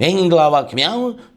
မင်္ဂလာပါခင်ဗျာ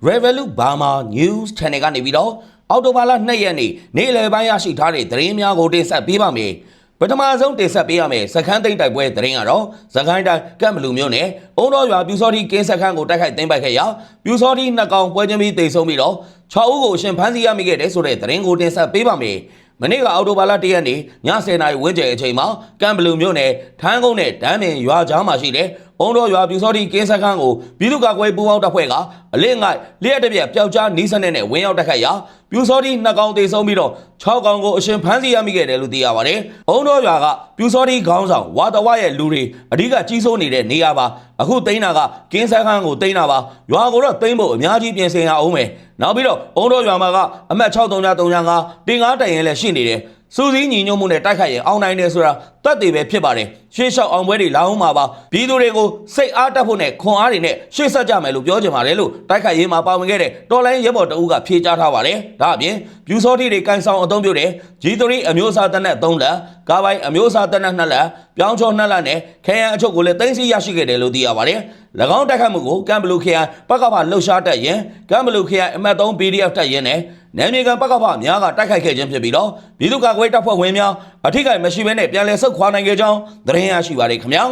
Revolut Burma News Channel ကနေပြီးတော့အော်တိုဘာလ2ရက်နေ့နေ့လယ်ပိုင်းရရှိထားတဲ့သတင်းများကိုတင်ဆက်ပေးပါမယ်ပထမဆုံးတင်ဆက်ပေးရမယ်စခန်းသိမ်းတိုက်ပွဲသတင်းကတော့စကိုင်းတိုင်းကမ်ဘလူမျိုးနဲ့အုံတော်ရွာပြူစောတိကင်းစခန်းကိုတိုက်ခိုက်သိမ်းပိုက်ခဲ့ရာပြူစောတိနှစ်ကောင်ပွဲချင်းပြီးတိတ်ဆုံးပြီးတော့6ဦးကိုအရှင်ဖမ်းဆီးရမိခဲ့တဲ့ဆိုတဲ့သတင်းကိုတင်ဆက်ပေးပါမယ်မနေ့ကအောက်တိုဘာလ၁ရက်နေ့ည10:00နာရီဝန်းကျင်အချိန်မှာကမ်ဘလူမြို့နယ်ထန်းကုန်းနဲ့ဒမ်းပင်ရွာကြားမှာရှိတဲ့ အုံတော်ရွာပြူစောတိကင်းစခန်းကိုပြည်သူ့ကာကွယ်ပူးပေါင်းတပ်ဖွဲ့ကအလစ်ငိုက်လျှက်တစ်ပြက်ပျောက်ကြားနီးစနစ်နဲ့ဝင်ရောက်တိုက်ခိုက်ရာပြူစောတိနှစ်ကောင်သေဆုံးပြီးတော့6ကောင်ကိုအရှင်ဖမ်းဆီးရမိခဲ့တယ်လို့သိရပါတယ်။အုံတော်ရွာကပြူစောတိခေါင်းဆောင်ဝါတဝရဲ့လူတွေအဓိကကြီးစိုးနေတဲ့နေရာပါအခုသိန်းတာကကင်းစခန်းကိုသိန်းတာပါရွာကိုတော့သိန်းဖို့အများကြီးပြင်ဆင်ရအောင်မယ်။နောက်ပြီးတော့အုံတော်ရွာမှာကအမှတ်6335တင်ကားတိုင်ရင်လည်းရှိနေတယ်။ စူးစီးညီညွတ်မှုနဲ့တိုက်ခိုက်ရင်အောင်နိုင်တယ်ဆိုတာတတ်သေးပဲဖြစ်ပါတယ်ရှေ့လျှောက်အောင်ပွဲတွေလာအောင်မှာပါပြည်သူတွေကိုစိတ်အားတက်ဖို့နဲ့ခွန်အားတွေနဲ့ရှေ့ဆက်ကြမယ်လို့ပြောချင်ပါတယ်လို့တိုက်ခိုက်ရေးမှာပါဝင်ခဲ့တဲ့တော်လိုင်းရဲဘော်တအုပ်ကဖြေကြားထားပါတယ်ဒါအပြင်ပြူစောတိတွေကန်ဆောင်အသုံးပြုတဲ့ G3 အမျိုးအစားတက်နဲ့3လက်ကားပိုင်းအမျိုးအစားတက်နဲ့2လက်ပြောင်းချော2လက်နဲ့ခဲယံအချုပ်ကိုလည်းတင်စီရရှိခဲ့တယ်လို့သိရပါတယ်၎င်းတိုက်ခိုက်မှုကိုကမ်ဘလူခရိုင်ပကဖလှုပ်ရှားတက်ရင်ကမ်ဘလူခရိုင်အမှတ်3 PDF တက်ရင်နဲ့ နယ်မြေကန်ပကဖများကတိုက်ခိုက်ခဲ့ခြင်းဖြစ်ပြီးတော့ပြည်သူ့ကာကွယ်တပ်ဖွဲ့ဝင်များအထိကိမရှိဘဲနဲ့ပြန်လည်ဆုတ်ခွာနိုင်ခဲ့ကြောင်းသတင်းရရှိပါတယ်ခင်ဗျာ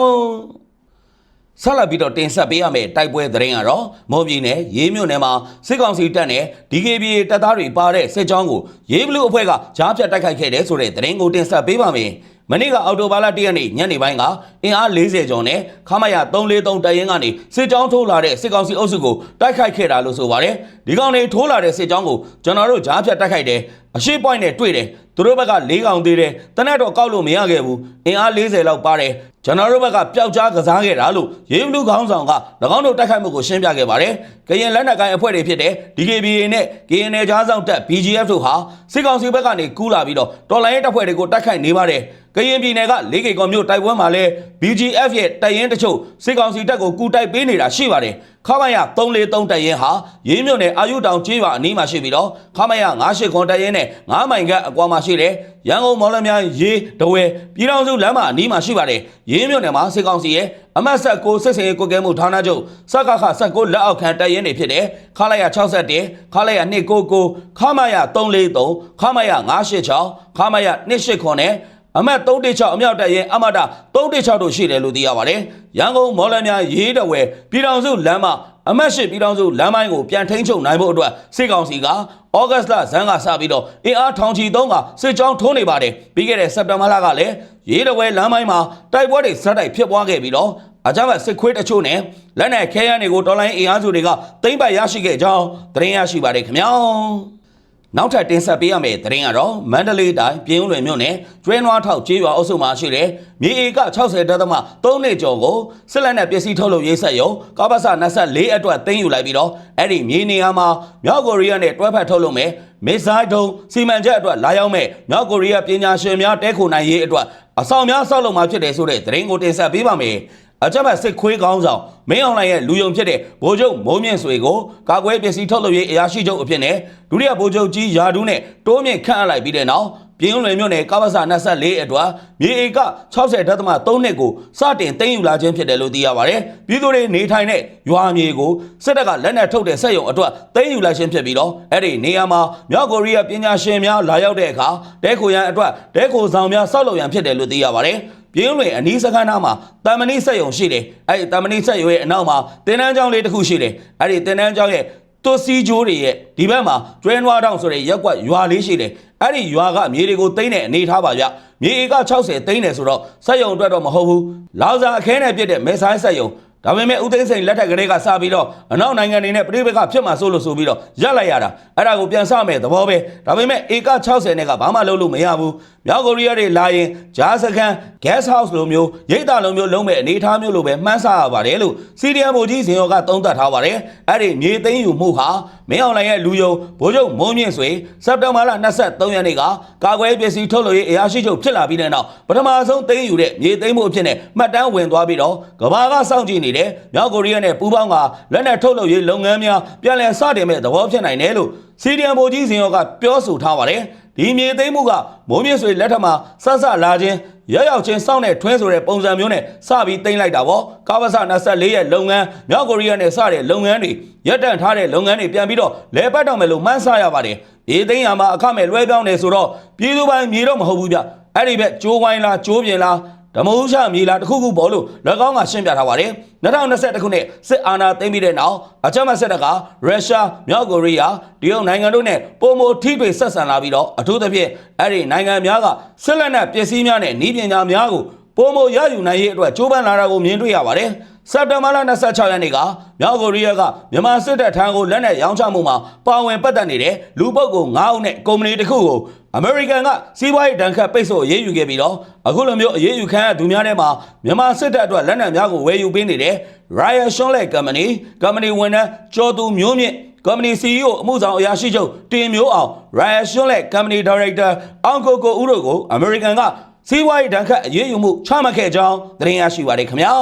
ဆက်လက်ပြီးတော့တင်ဆက်ပေးရမယ့်တိုက်ပွဲသတင်းကတော့မော်ပြည်နယ်ရေးမြို့နယ်မှာစစ်ကောင်စီတပ်နဲ့ DKBA တပ်သားတွေပါတဲ့စစ်ကြောင်းကိုရေးဘလူအဖွဲ့ကကြားဖြတ်တိုက်ခိုက်ခဲ့တဲ့ဆိုတဲ့သတင်းကိုတင်ဆက်ပေးပါမယ်။ မနေ့ကအော်တိုဘာလ၁ရက်နေ့ညနေပိုင်းကအင်အား40ကျော်နဲ့ခမရ343တပ်ရင်းကနေစစ်ကြောင်းထိုးလာတဲ့စစ်ကောင်စီအုပ်စုကိုတိုက်ခိုက်ခဲ့တာလို့ဆိုပါတယ်။ဒီကောင်တွေထိုးလာတဲ့စစ်ကြောင်းကိုကျွန်တော်တို့ကြားဖြတ်တိုက်ခိုက်တယ်။အရှိ point နဲ့တွေ့တယ်။သူတို့ဘက်က၄កောင်သေးတယ်။တနက်တော့ကောက်လို့မရခဲ့ဘူး။အင်အား40လောက်ပါတယ်။ကျွန်တော်တို့ဘက်ကပျောက်ကြားကစားခဲ့တာလို့ရေဘလူးခေါင်းဆောင်က၎င်းတို့တိုက်ခိုက်မှုကိုရှင်းပြခဲ့ပါတယ်။ကရင်လက်နက်ကိုင်အဖွဲ့တွေဖြစ်တဲ့ DKBA နဲ့ KNL ကြားဆောင်တပ် BGF တို့ဟာစစ်ကောင်စီဘက်ကနေကူးလာပြီးတော့တော်လိုင်းရဲတပ်ဖွဲ့တွေကိုတိုက်ခိုက်နေပါတယ်။ ကရင်ပြည်နယ်ကလေးကေကော်မြို့တိုက်ပွဲမှာလဲ BGF ရဲ့တပ်ရင်းတချို့စစ်ကောင်စီတပ်ကိုကူတိုက်ပေးနေတာရှိပါတယ်။ခမရ343တပ်ရင်းဟာရေးမြို့နယ်အာယုတောင်ကျေးရွာအနီးမှာရှိပြီးတော့ခမရ98ခွန်တပ်ရင်းနဲ့9မိုင်ကအကွာမှာရှိတဲ့ရန်ကုန်မော်လမြိုင်ရေးတဝဲပြည်တော်စုလမ်းမအနီးမှာရှိပါတယ်။ရေးမြို့နယ်မှာစစ်ကောင်စီရဲ့အမတ်ဆက်ကိုစစ်စင်ရေးကိုကဲမှုဌာနချုပ်စကခစက်ကိုလက်အောက်ခံတပ်ရင်းတွေဖြစ်တဲ့ခလာရ61ခလာရ299ခမရ343ခမရ986ခမရ289နဲ့ အမတ်316အမြောက်တပ်ရင်အမတာ316တို့ရှိတယ်လို့သိရပါတယ်။ရန်ကုန်မော်လမြိုင်ရေးတော်ဝဲပြည်တော်စုလမ်းမအမတ်ရှိပြည်တော်စုလမ်းမိုင်းကိုပြန်ထိန်းချုပ်နိုင်ဖို့အတွက်စစ်ကောင်စီကဩဂတ်စ်လဇန်ကစပြီးတော့အင်အားထောင်ချီသုံးကစစ်ကြောင်းထိုးနေပါတယ်။ပြီးခဲ့တဲ့စက်တင်ဘာလကလည်းရေးတော်ဝဲလမ်းမိုင်းမှာတိုက်ပွဲတွေဇက်တိုက်ဖြစ်ပွားခဲ့ပြီးတော့အကြမ်းဖက်စစ်ခွေးတချို့နဲ့လက်နက်ခဲယမ်းတွေကိုတော်လိုင်းအင်အားစုတွေကသိမ့်ပိုက်ရရှိခဲ့ကြောင်းသတင်းရရှိပါတယ်ခင်ဗျာ။ နောက်ထပ်တင်ဆက်ပေးရမယ့်သတင်းကတော့မန္တလေးတိုင်းပြည်ဦးလွင်မြို့နယ်ကျွဲနွားထောက်ကျေးရွာအုပ်စုမှာရှိတဲ့မြေဧက60တက်သမ3နှစ်ကျော်ကိုစစ်လက်နက်ပစ္စည်းထုတ်လုပ်ရေးဆက်ရုံကပ္ပစ24အတွက်သိမ်းယူလိုက်ပြီးတော့အဲ့ဒီမြေနေရာမှာမြောက်ကိုရီးယားနဲ့တွဲဖက်ထုတ်လုပ်မယ်မစ်ဇိုင်းဒုံစီမံချက်အတွက်လာရောက်မဲ့မြောက်ကိုရီးယားပညာရှင်များတဲခိုနိုင်ရေးအတွက်အဆောင်များဆောက်လုပ်မှာဖြစ်တယ်ဆိုတဲ့သတင်းကိုတင်ဆက်ပေးပါမယ် အကြမ်းဖက်စစ်ခွေးကောင်းဆောင်မင်းအောင်လှိုင်ရဲ့လူယုံဖြစ်တဲ့ဗိုလ်ချုပ်မိုးမြင့်ဆွေကိုကာကွယ်ပစ္စည်းထုတ်လုပ်ရေးအရာရှိချုပ်အဖြစ်နဲ့ဒုတိယဗိုလ်ချုပ်ကြီးယာဒူးနဲ့တိုးမြင့်ခန့်အပ်လိုက်ပြီးတဲ့နောက်ပြင်းလွင်မြို့နယ်ကပ္ပစ24အတွက်မြေဧက60ဒသမ3နှစ်ကိုစတင်သိမ်းယူလာခြင်းဖြစ်တယ်လို့သိရပါတယ်။ပြည်သူတွေနေထိုင်တဲ့ရွာမြေကိုစစ်တပ်ကလက်နက်ထုတ်တဲ့စက်ရုံအတွက်သိမ်းယူလိုက်ခြင်းဖြစ်ပြီးတော့အဲ့ဒီနေရာမှာမြောက်ကိုရီးယားပညာရှင်များလာရောက်တဲ့အခါတဲခိုရန်အတွက်တဲခိုဆောင်များဆောက်လုပ်ရန်ဖြစ်တယ်လို့သိရပါတယ်။ ပြင်းလွင်အနီးစခန်းနားမှာတာမဏိစက်ရုံရှိတယ်အဲ့ဒီတာမဏိစက်ရုံရဲ့အနောက်မှာတင်တန်းကျောင်းလေးတစ်ခုရှိတယ်အဲ့ဒီတင်တန်းကျောင်းရဲ့သွစီဂျိုးတွေရဲ့ဒီဘက်မှာကျွဲနွားတောင်ဆိုတဲ့ရက်ကွက်ရွာလေးရှိတယ်အဲ့ဒီရွာကမြေတွေကိုသိမ်းတဲ့အနေထားပါဗျမြေဧက60သိမ်းတယ်ဆိုတော့စက်ရုံအတွက်တော့မဟုတ်ဘူးလောက်စာအခဲနဲ့ပြစ်တဲ့မဲဆိုင်စက်ရုံဒါပေမဲ့ဦးသိန်းစိန်လက်ထက်ကလေးကစပြီးတော့အနောက်နိုင်ငံတွေနဲ့ပြည်ပကဖြစ်မှာစိုးလို့ဆိုပြီးတော့ရက်လိုက်ရတာအဲ့ဒါကိုပြန်စမယ်သဘောပဲဒါပေမဲ့ဧက60နဲ့ကဘာမှလုပ်လို့မရဘူး မြောက်ကိုရီးယားတွေလာရင်ဂျားစကန် gas house လိုမျိုးရိတ်တာလိုမျိုးလုံးမဲ့အနေထားမျိုးလိုပဲမှန်းဆရပါတယ်လို့စီရီယံဗိုလ်ကြီးစင်ရောကသုံးသပ်ထားပါတယ်အဲ့ဒီမြေသိမ်းယူမှုဟာမင်းအောင်လှိုင်ရဲ့လူယုံဗိုလ်ချုပ်မုံမြင့်ဆွေစက်တင်ဘာလ23ရက်နေ့ကကာကွယ်ပစ္စည်းထုတ်လုပ်ရေးအရာရှိချုပ်ဖြစ်လာပြီးတဲ့နောက်ပထမဆုံးသိမ်းယူတဲ့မြေသိမ်းမှုအဖြစ်နဲ့မှတ်တမ်းဝင်သွားပြီးတော့ကဘာကစောင့်ကြည့်နေတဲ့မြောက်ကိုရီးယားနဲ့ပူးပေါင်းကလက်နက်ထုတ်လုပ်ရေးလုပ်ငန်းများပြန်လည်စတင်မဲ့သဘောဖြစ်နိုင်တယ်လို့စီရီယံဗိုလ်ကြီးစင်ရောကပြောဆိုထားပါတယ် ဒီမြေသိမ်းမှုကမိုးမြင့်ဆွေလက်ထက်မှာဆက်ဆက်လာခြင်းရရောက်ချင်းစောင့်တဲ့ထွင်းဆိုတဲ့ပုံစံမျိုးနဲ့စပြီးတင်လိုက်တာပေါ့ကာဗဆ24ရဲ့လုပ်ငန်းမြောက်ကိုရီးယားနဲ့စတဲ့လုပ်ငန်းတွေရပ်တန့်ထားတဲ့လုပ်ငန်းတွေပြန်ပြီးတော့လဲပတ်တော့မယ်လို့မှန်းဆရပါတယ်ဒီသိန်းရမှာအခမဲ့လွှဲပြောင်းနေဆိုတော့ပြည်သူပိုင်းမြေတော့မဟုတ်ဘူးဗျအဲ့ဒီဘက်ကျိုးဝိုင်းလားကျိုးပြင်လား ဓမ္မဥချမြေလားတစ်ခုခုပေါ်လို့၎င်းကရှင်းပြထားပါတယ်2021ခုနှစ်စစ်အာဏာသိမ်းပြီးတဲ့နောက်အကြမ်းဖက်စစ်တပ်ကရုရှားမြောက်ကိုရီးယားတရုတ်နိုင်ငံတို့နဲ့ပုံမထိတွေ့ဆက်ဆံလာပြီးတော့အထူးသဖြင့်အဲ့ဒီနိုင်ငံများကစစ်လက်နက်ပစ္စည်းများနဲ့ဤပညာများကိုပုံမရယူနိုင်ရေးအတွက်ကြိုးပမ်းလာတာကိုမြင်တွေ့ရပါတယ် စက်တဘာလ26ရက်နေ့ကမြောက်ကိုရီးယားကမြန်မာစစ်တပ်ထံကိုလက်နက်ရောင်းချမှုမှာပါဝင်ပတ်သက်နေတဲ့လူပုဂ္ဂိုလ်9ဦးနဲ့ကုမ္ပဏီတစ်ခုကိုအမေရိကန်ကစီးပွားရေးတန်ခတ်ပိတ်ဆို့အရေးယူခဲ့ပြီးတော့အခုလိုမျိုးအရေးယူခံရသူများထဲမှာမြန်မာစစ်တပ်အတွက်လက်နက်များကိုဝယ်ယူပေးနေတဲ့ Ryan Shonley Company Company ဝန်ထမ်းကျော်သူမျိုးမြင့် Company CEO အမှုဆောင်အရာရှိချုပ်တင်မျိုးအောင် Ryan Shonley Company Director အောင်ကိုကိုဦးတို့ကိုအမေရိကန်ကစီးပွားရေးတန်ခတ်အရေးယူမှုချမှတ်ခဲ့ကြောင်းသတင်းရရှိပါတယ်ခင်ဗျာ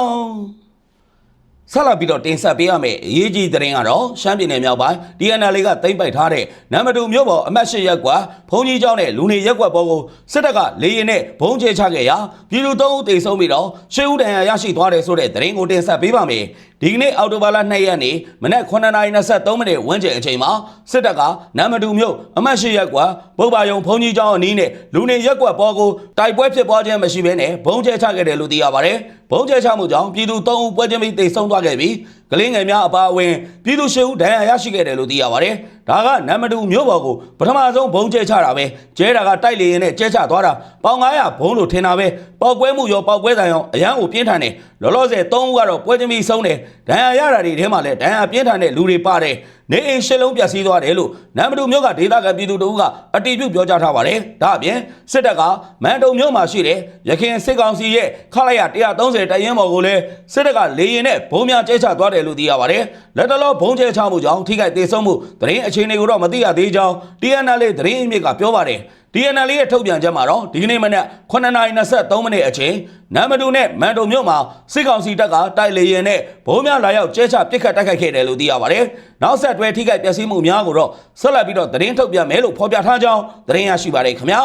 ဆက်လက်ပြီးတော့တင်ဆက်ပေးရမယ့်အရေးကြီးသတင်းကတော့ရှမ်းပြည်နယ်မြောက်ပိုင်း DNL ကတိမ့်ပိုက်ထားတဲ့နံပါတ်2မြို့ပေါ်အမှတ်၈ရပ်ကွာဘုံကြီးကျောင်းနဲ့လူနေရပ်ကွက်ပေါ်ကိုစစ်တပ်ကလေရင်နဲ့ဘုံကျဲချခဲ့ရာပြည်သူ၃ဦးသေဆုံးပြီးတော့ရှစ်ဦးဒဏ်ရာရရှိသွားတယ်ဆိုတဲ့သတင်းကိုတင်ဆက်ပေးပါမယ် ဒီကနေ့အောက်တိုဘာလ2ရက်နေ့မနက်9:23မိနစ်ဝန်းကျင်အချိန်မှာစစ်တပ်ကနံပါတ်2မြို့အမှတ်၈ရပ်ကွာဘုတ်ပါယုံဘုံကြီးကျောင်းအနီးနဲ့လူနေရပ်ကွက်ပေါ်ကိုတိုက်ပွဲဖြစ်ပွားခြင်းမရှိဘဲနဲ့ဘုံကျဲချခဲ့တယ်လို့သိရပါတယ်ဘုံကျဲချမှုကြောင့်ပြည်သူ၃ဦးပွဲချင်းပြီးသေဆုံးသွားခဲ့ပြီးကလေးငယ်များအပါအဝင်ပြည်သူ၈ဦးဒဏ်ရာရရှိခဲ့တယ်လို့သိရပါတယ်။ဒါကနံပါတ်2မြို့ပေါ်ကိုပထမဆုံးဘုံကျဲချတာပဲ။ကျဲတာကတိုက်လေရင်နဲ့ကျဲချသွားတာပေါင်900ဘုံလို့ထင်တာပဲ။ပောက်ကွဲမှုရောပောက်ကွဲတိုင်ရောအရန်ကိုပြင်းထန်တယ်။လောလောဆယ်၃ဦးကတော့ပွဲချင်းပြီးဆုံးတယ်။ဒဏ်ရာရတာတွေထဲမှာလည်းဒဏ်ရာပြင်းထန်တဲ့လူတွေပါတယ်။နေအိမ်ရှစ်လုံးပျက်စီးသွားတယ်လို့နံပါတ်2မြို့ကဒေသခံပြည်သူတို့ကအတည်ပြုပြောကြားထားပါတယ်။ဒါအပြင်စစ်တပ်ကမန်တုံမြို့မှာရှိတဲ့ရခိုင်စစ်ကောင်စီရဲ့ခလိုက်ရ130တရင်ပေါ်ကိုလည်းစစ်တပ်ကလေရင်နဲ့ဘုံများကျဲချသွားတယ်လို့သိရပါတယ်။လက်တလောဘုံကျဲချမှုကြောင့်ထိခိုက်ဒေဆုံးမှုသတင်းအခြေအနေကိုတော့မသိရသေးကြောင်း TNL သတင်းအမြစ်ကပြောပါတယ်။ DNL ရဲ့ထုတ်ပြန်ချက်မှာတော့ဒီကနေ့မနက်9:23မိနစ်အချိန်နမ်မတူနဲ့မန်တုံမြို့မှာစစ်ကောင်စီတပ်ကတိုက်လေရင်နဲ့ဘုံများလာရောက်ကျဲချပစ်ခတ်တိုက်ခိုက်ခဲ့တယ်လို့သိရပါတယ်။နောက်ဆက်တွဲထိခိုက်ပျက်စီးမှုများကိုတော့ဆက်လက်ပြီးတော့သတင်းထုတ်ပြန်မယ်လို့ဖော်ပြထားကြောင်းသတင်းရရှိပါတယ်ခင်ဗျာ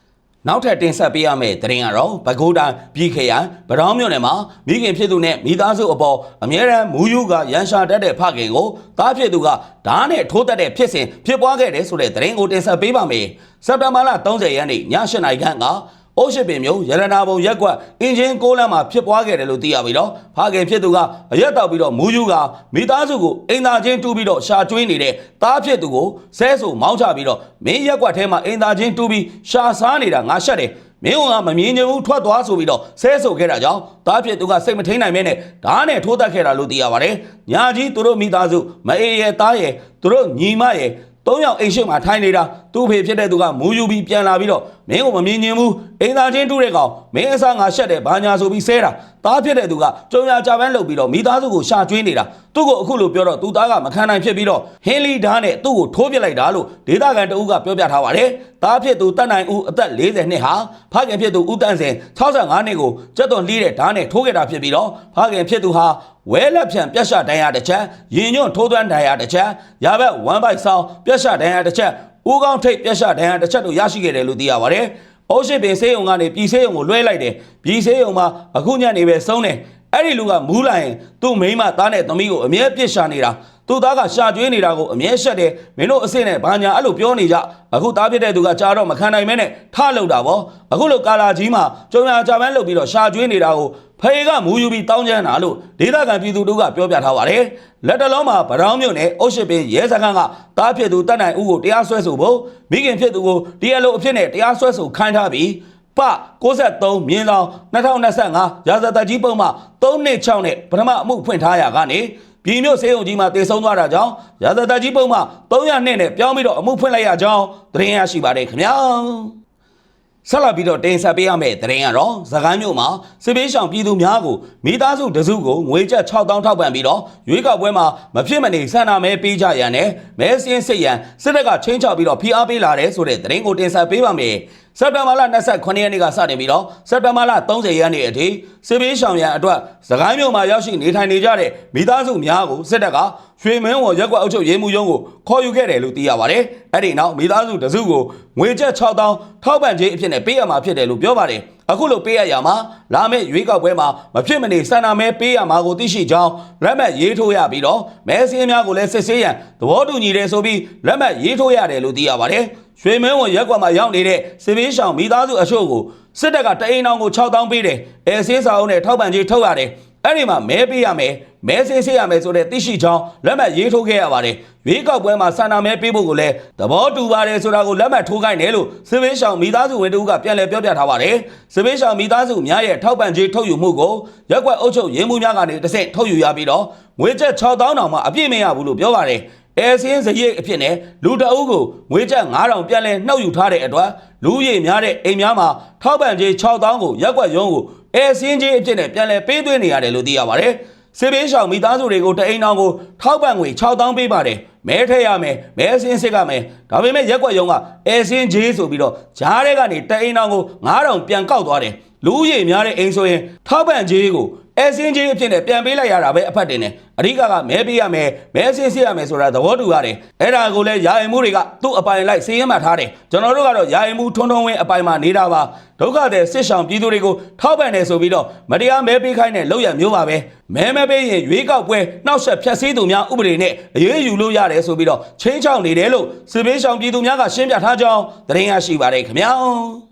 ။ နောက်ထပ်တင်ဆက်ပေးရမယ့်သတင်းကတော့ဘကိုးတိုင်းပြည်ခရိုင်ဗဒေါင်းမြို့နယ်မှာမိခင်ဖြစ်သူနဲ့မိသားစုအပေါ်အမြဲတမ်းမူယူကရန်ရှာတတ်တဲ့ဖခင်ကိုတားဖြစ်သူကဓာတ်နဲ့ထိုးတက်တဲ့ဖြစ်စဉ်ဖြစ်ပွားခဲ့တယ်ဆိုတဲ့သတင်းကိုတင်ဆက်ပေးပါမယ်။စက်တဘာလ30ရက်နေ့ည8:00နာရီခန့်က အိုးရှိပင်မျိုးရတနာဘုံရက်ကွက်အင်ဂျင်ကိုလမ်းမှာဖြစ်ပွားခဲ့တယ်လို့သိရပြီးတော့ဖခင်ဖြစ်သူကအရက်တောက်ပြီးတော့မူယူကမိသားစုကိုအင်သာချင်းတူးပြီးတော့ရှာကျွေးနေတဲ့တားဖြစ်သူကိုဆဲဆူမောင်းချပြီးတော့မင်းရက်ကွက်ထဲမှာအင်သာချင်းတူးပြီးရှာစားနေတာငါရှက်တယ်မင်းကမမြင်ချင်ဘူးထွက်သွားဆိုပြီးတော့ဆဲဆိုခဲ့တာကြောင့်တားဖြစ်သူကစိတ်မထိန်နိုင်မဲနဲ့ဓာတ်နဲ့ထိုးတက်ခဲ့တာလို့သိရပါတယ်။ညာကြီးသူတို့မိသားစုမအေးရဲ့တားရဲ့သူတို့ညီမရဲ့သုံးယောက်အိမ်ရှိမှာထိုင်နေတာ သူ့ဖေဖြစ်တဲ့သူကမူယူပြီးပြန်လာပြီးတော့မင်းကိုမမြင်ချင်ဘူးအိမ်သားချင်းတူးတဲ့ကောင်မင်းအစားငါရှက်တယ်ဘာညာဆိုပြီးဆဲတာတားဖြစ်တဲ့သူကကြုံရကြပန်းလုပ်ပြီးတော့မိသားစုကိုရှာကျွေးနေတာသူ့ကိုအခုလိုပြောတော့သူသားကမခံနိုင်ဖြစ်ပြီးတော့ဟင်းလီဓာတ်နဲ့သူ့ကိုထိုးပစ်လိုက်တာလို့ဒေသခံတအုပ်ကပြောပြထားပါတယ်တားဖြစ်သူတတ်နိုင်ဦးအသက်40နှစ်ဟာဖခင်ဖြစ်သူဦးတန်းစင်65နှစ်ကိုကျက်သွန်လှီးတဲ့ဓာတ်နဲ့ထိုးခဲ့တာဖြစ်ပြီးတော့ဖခင်ဖြစ်သူဟာဝဲလက်ဖြန့်ပြက်ရှဒဏ်ရာတစ်ချက်ရင်ညွန့်ထိုးသွန်းဒဏ်ရာတစ်ချက်ရာဘက်1 byte ဆောင်းပြက်ရှဒဏ်ရာတစ်ချက် ဦးကောင်းထိပ်ပြက်ရှဒဏ်ရာတစ်ချက်တို့ရရှိခဲ့တယ်လို့သိရပါတယ်။အိုးရှိပင်ဆေးရုံကနေပြည်ဆေးရုံကိုလွှဲလိုက်တယ်။ပြည်ဆေးရုံမှာအခုညနေပဲဆုံးတယ်။ အဲ့ဒီလူကမူးလာရင်သူ့မိန်းမသားနဲ့သမီးကိုအမြဲပြစ်ရှာနေတာ။သူ့သားကရှာကျွေးနေတာကိုအမြဲရှက်တယ်။မင်းတို့အစ်စ်နဲ့ဘာညာအဲ့လိုပြောနေကြ။အခုသားဖြစ်တဲ့သူကကြားတော့မခံနိုင်မဲနဲ့ထလောက်တာပေါ့။အခုလိုကာလာကြီးမှာကြုံရကြပန်းလုပ်ပြီးတော့ရှာကျွေးနေတာကိုဖေကမူယူပြီးတောင်းကျမ်းတာလို့ဒေသခံပြည်သူတို့ကပြောပြထားပါတယ်။လက်တလုံးမှာဗရောင်းမြို့နယ်အုတ်ရှိပင်ရဲစခန်းကတားဖြစ်သူတတ်နိုင်ဦးကိုတရားစွဲဆိုဖို့မိခင်ဖြစ်သူကိုတရားလိုအဖြစ်နဲ့တရားစွဲဆိုခိုင်းထားပြီး ပ63မြင်းဆောင်2025ရာဇသကြီးပုံမှ326နဲ့ပထမအမှုဖွင့်ထားရကနေပြည်မြို့စေယုံကြီးမှာတည်ဆုံးသွားတာကြောင့်ရာဇသကြီးပုံမှ300နဲ့နဲ့ပြောင်းပြီးတော့အမှုဖွင့်လိုက်ရကြောင်းသတင်းရရှိပါတယ်ခင်ဗျာဆက်လက်ပြီးတော့တင်ဆက်ပေးရမယ့်သတင်းကတော့သခိုင်းမြို့မှာစစ်ပေးဆောင်ပြည်သူများကိုမိသားစုတစုကိုငွေကျပ်6000ထောက်ပံ့ပြီးတော့ရွေးကောက်ပွဲမှာမဖြစ်မနေဆန္ဒမဲပေးကြရန်နဲ့မဲစင်းစစ်ရန်စစ်တပ်ကချင်းချောက်ပြီးတော့ဖိအားပေးလာတယ်ဆိုတဲ့သတင်းကိုတင်ဆက်ပေးပါမယ် စက်တင်ဘာလ29ရက်နေ့ကစတင်ပြီးတော့စက်တင်ဘာလ30ရက်နေ့အထိစစ်ဘေးရှောင်ရန်အတွက်စကိုင်းမြို့မှာရောက်ရှိနေထိုင်နေကြတဲ့မိသားစုများကိုစစ်တပ်ကရွှေမင်းဝေါ်ရက်ကွက်အုပ်ချုပ်ရေးမှုရုံးကိုခေါ်ယူခဲ့တယ်လို့သိရပါတယ်။အဲ့ဒီနောက်မိသားစုတစုကိုငွေကျပ်6000ထောက်ပံ့ခြင်းအဖြစ်နဲ့ပေးရမှာဖြစ်တယ်လို့ပြောပါတယ်။အခုလိုပေးရရမှာလာမယ့်ရွေးကောက်ပွဲမှာမဖြစ်မနေစန္ဒမဲပေးရမှာကိုသိရှိကြောင်းလက်မှတ်ရေးထိုးရပြီးတော့မဲစင်းများကိုလည်းစစ်ဆေးရန်သဘောတူညီတယ်ဆိုပြီးလက်မှတ်ရေးထိုးရတယ်လို့သိရပါတယ်။ ရွှေမင်းဝရက်ကွက်မှာရောက်နေတဲ့စစ်ဘေးရှောင်မိသားစုအချို့ကိုစစ်တပ်ကတအိမ်အောင်ကို6000ပေးတယ်။အဲဆေးစာအုပ်နဲ့ထောက်ပံ့ကြေးထုတ်ရတယ်။အဲ့ဒီမှာမဲပေးရမယ်မဲဆေးဆေးရမယ်ဆိုတဲ့သိရှိကြောင်းလက်မှတ်ရေးထိုးခဲ့ရပါတယ်။ရွေးကောက်ပွဲမှာစန္ဒမဲပေးဖို့ကိုလည်းသဘောတူပါတယ်ဆိုတာကိုလက်မှတ်ထိုးခိုင်းတယ်လို့စစ်ဘေးရှောင်မိသားစုဝင်တို့ကပြန်လည်ပြောပြထားပါတယ်။စစ်ဘေးရှောင်မိသားစုများရဲ့ထောက်ပံ့ကြေးထုတ်ယူမှုကိုရက်ကွက်အုပ်ချုပ်ရေးမှုများကနေတစ်ဆင့်ထုတ်ယူရပြီးတော့ငွေကျပ်6000တောင်မှအပြည့်မရဘူးလို့ပြောပါတယ်။ အဲစင်းစရိတ်အဖြစ်နဲ့လူတအုပ်ကိုငွေကျပ်9000ပြန်လဲနှုတ်ယူထားတဲ့အတွက်လူရည်များတဲ့အိမ်များမှာထောက်ပံ့ကြေး6000ကိုရက်ကွက်ရုံးကိုအဲစင်းကြီးအဖြစ်နဲ့ပြန်လဲပေးသွင်းနေရတယ်လို့သိရပါတယ်။စစ်ဘေးရှောင်မိသားစုတွေကိုတအိမ်တောင်ကိုထောက်ပံ့ငွေ6000ပေးပါတယ်။မဲထည့်ရမယ်မဲစင်းစစ်ကမယ်ဒါပေမဲ့ရက်ကွက်ရုံးကအဲစင်းကြီးဆိုပြီးတော့ဂျားတဲ့ကနေတအိမ်တောင်ကို9000ပြန်ကောက်သွားတယ်။လူရည်များတဲ့အိမ်ဆိုရင်ထောက်ပံ့ကြေးကို အဲစင်းကြီးအဖြစ်နဲ့ပြန်ပေးလိုက်ရတာပဲအဖက်တင်တယ်အဓိကကမဲပေးရမယ်မဲစင်းစစ်ရမယ်ဆိုတာသဘောတူရတယ်အဲ့ဒါကိုလည်းယာယီမှုတွေကသူ့အပိုင်လိုက်စီးရင်မှထားတယ်ကျွန်တော်တို့ကတော့ယာယီမှုထွန်းထွန်းဝင်းအပိုင်မှာနေတာပါဒုက္ခတဲ့စစ်ဆောင်ပြည်သူတွေကိုထောက်ပံ့တယ်ဆိုပြီးတော့မတရားမဲပေးခိုင်းတဲ့လောက်ရမျိုးပါပဲမဲမဲပေးရင်ရွေးကောက်ပွဲနှောက်ဆက်ဖျက်ဆီးသူများဥပဒေနဲ့အရေးယူလို့ရတယ်ဆိုပြီးတော့ချင်းချောင်းနေတယ်လို့စစ်ဘေးရှောင်ပြည်သူများကရှင်းပြထားကြောင်းသတင်းရရှိပါတယ်ခင်ဗျာ